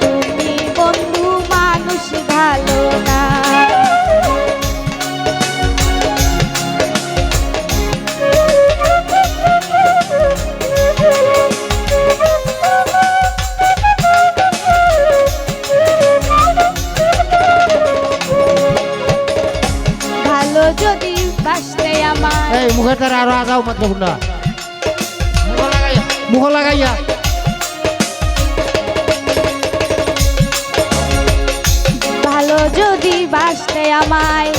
তুমি বন্ধু মানুষ ভালো না। ভালো যদি বাসতে আমার মুখে তার আরও আগাও মাত্র না মুখ লাগাইয়া। মুখ লাগাইয়া। যদি বাসতে আমায়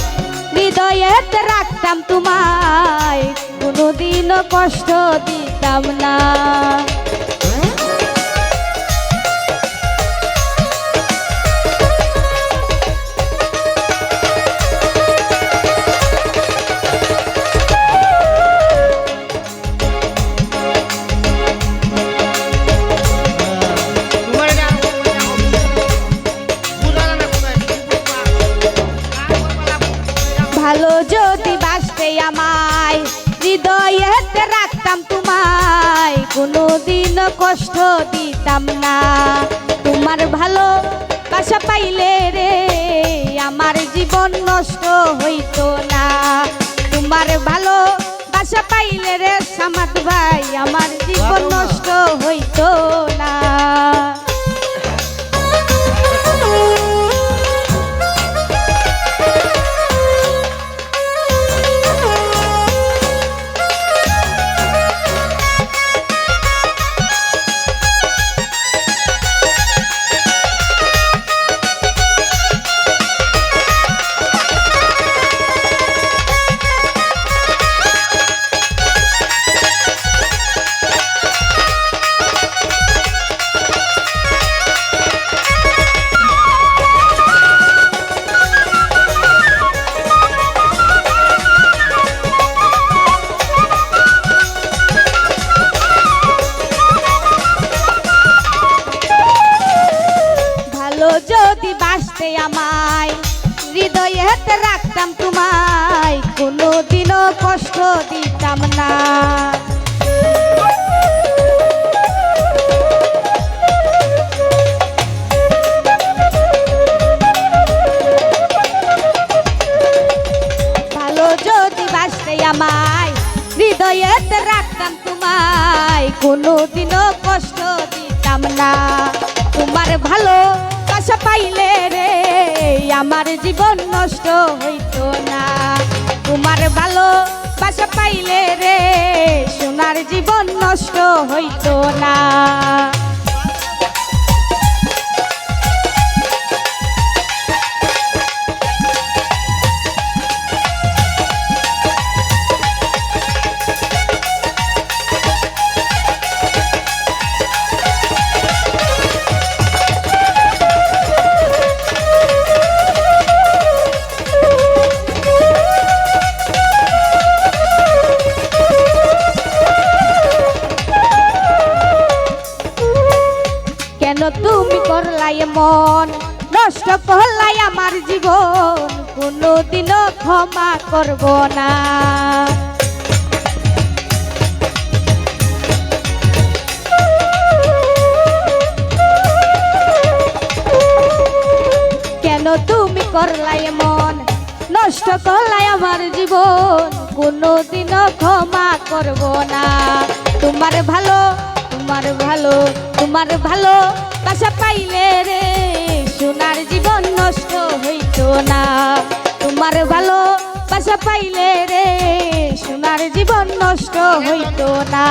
হৃদয়েতে রাখতাম তোমায় কোনোদিনও কষ্ট দিতাম না। ভালো যদি বাসতে আমায় হৃদয়েতে রাখতাম তোমায়। কোনোদিনও কষ্ট দিতাম না। তোমার ভালো বাসা পাইলে রে, আমার জীবন নষ্ট হইতো না। বাসতে আমায়। হৃদয়েতে রাখতাম তোমায়। কোনোদিনও কষ্ট দিতাম না। ভালো রাখতাম তোমায়। কোনোদিনও কষ্ট দিতাম না। তোমার ভালো বাসা পাইলে রে আমার জীবন নষ্ট হইতো না। তোমার ভালো বাসা পাইলে রে, সোনার জীবন নষ্ট হইতো না। জীবন কোনোদিনও ক্ষমা করব না। কেন তুমি করলাই মন? নষ্ট করলাই আমার জীবন কোনোদিনও ক্ষমা করব না। তোমার ভালো তোমার ভালো তোমার ভালো বাসা পাইলে রে, সোনার জীবন নষ্ট হইতো না। তোমার ভালো বাসা পাইলে রে সোনার জীবন নষ্ট হইতো না।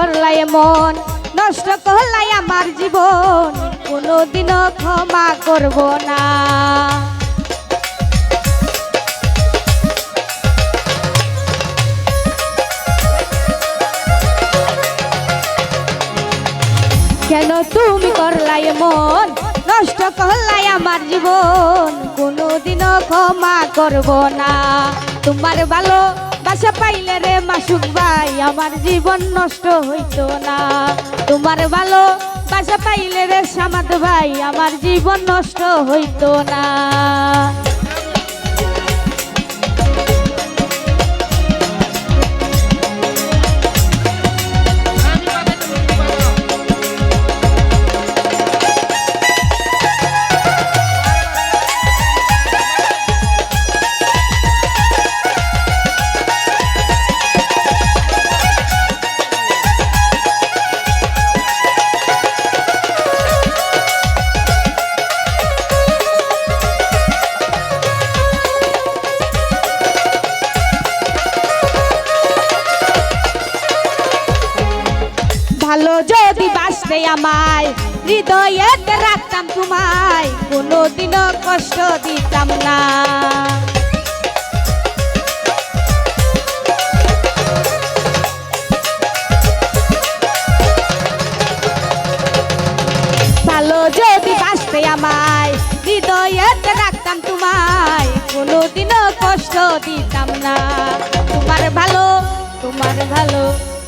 করলাই মন, নষ্ট করলাই আমার জীবন কোন কোনোদিনও ক্ষমা করব না। কেন তুমি করলাই মন, নষ্ট করলাই আমার জীবন, কোনোদিনও ক্ষমা করব না। তোমার ভালো বাসা পাইলে রে মাসুক ভাই, আমার জীবন নষ্ট হইতো না। তোমার ভালো বাসা পাইলে রে সামাদ ভাই, আমার জীবন নষ্ট হইতো না। ভালো যদি বাসতে আমায় হৃদয়েতে রাখতাম তোমায়, কোনোদিনও কষ্ট দিতাম না। ভালো আমায় রাখতাম তোমায় কষ্ট দিতাম না। তোমার ভালো তোমার ভালো।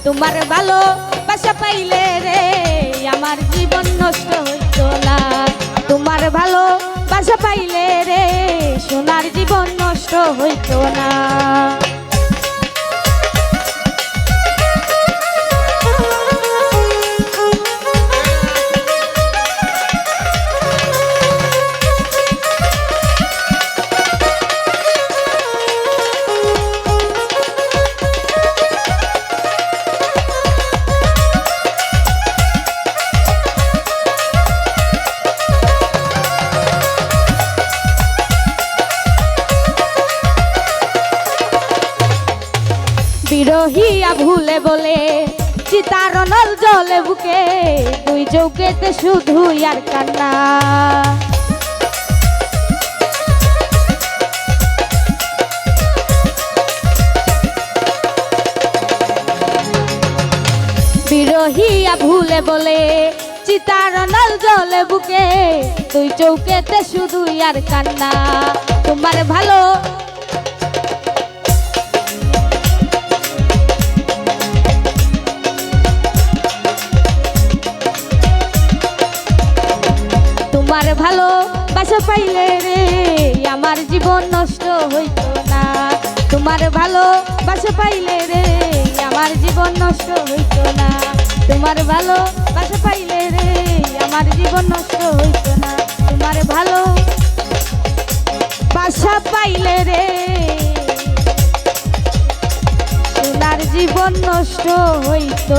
তোমার ভালো বাসা পাইলে রে, আমার জীবন নষ্ট হইতো না। তোমার ভালো বাসা পাইলে রে, সোনার জীবন নষ্ট হইতো না। বিরহিয়া ভুলে বলে চিতারণল জলে বুকে, দুই চৌকেতে শুধু আর কান্না। বিরহিয়া ভুলে বলে চিতারণল জলে বুকে, দুই চৌকেতে শুধু আর কান্না। তোমার ভালো ভালো বাসা পাইলে রে, আমার জীবন নষ্ট হইত না। তোমার ভালো বাসা পাইলে রে, আমার জীবন নষ্ট হইত না। তোমার ভালো বাসা পাইলে রে, আমার জীবন নষ্ট হইত না। তোমার ভালো বাসা পাইলে রে, তোমার জীবন নষ্ট হইত।